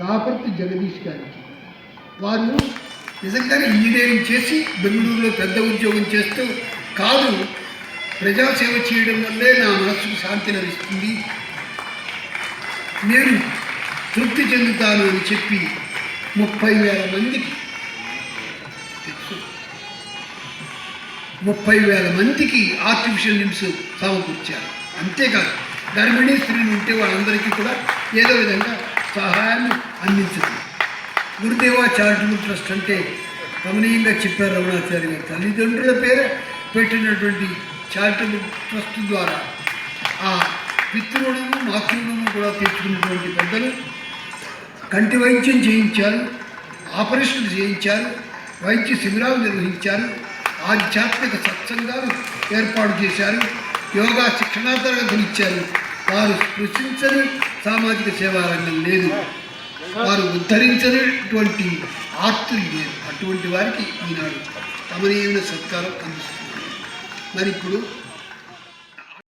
రాపర్తి జగదీష్ గారికి వారు నిజంగానే ఇంజనీరింగ్ చేసి బెంగళూరులో పెద్ద ఉద్యోగం చేస్తూ కాదు ప్రజాసేవ చేయడం వల్లే నా మనస్సుకు శాంతి లభిస్తుంది. నేను తృప్తి చెందుతాను అని చెప్పి ముప్పై వేల మందికి ముప్పై వేల మందికి ఆర్టిఫిషియల్ లిమ్స్ సమకూర్చారు. అంతేకాదు గర్భిణీ స్త్రీలు ఉంటే వాళ్ళందరికీ కూడా ఏదో విధంగా సహాయాన్ని అందించడం గురుదేవా చారిటబుల్ ట్రస్ట్ అంటే గమనీయంగా చెప్పారు రమణాచార్య గారు. తల్లిదండ్రుల పేర పెట్టినటువంటి చారిటబుల్ ట్రస్ట్ ద్వారా ఆ పితృణము మాతృణము కూడా తీర్చుకున్నటువంటి పెద్దలు కంటి వైద్యం చేయించారు ఆపరేషన్లు చేయించారు వైద్య శిబిరాలు నిర్వహించారు ఆధ్యాత్మిక సత్సంగాలు ఏర్పాటు చేశారు యోగా శిక్షణా తరగతులు ఇచ్చారు. వారు స్పృశించని సామాజిక సేవా రంగం లేదు. వారు ఉద్ధరించినటువంటి ఆర్తులు లేరు. అటువంటి వారికి ఈనాడు కమనీయమైన సత్కారం అందిస్తున్నారు. మరి ఇప్పుడు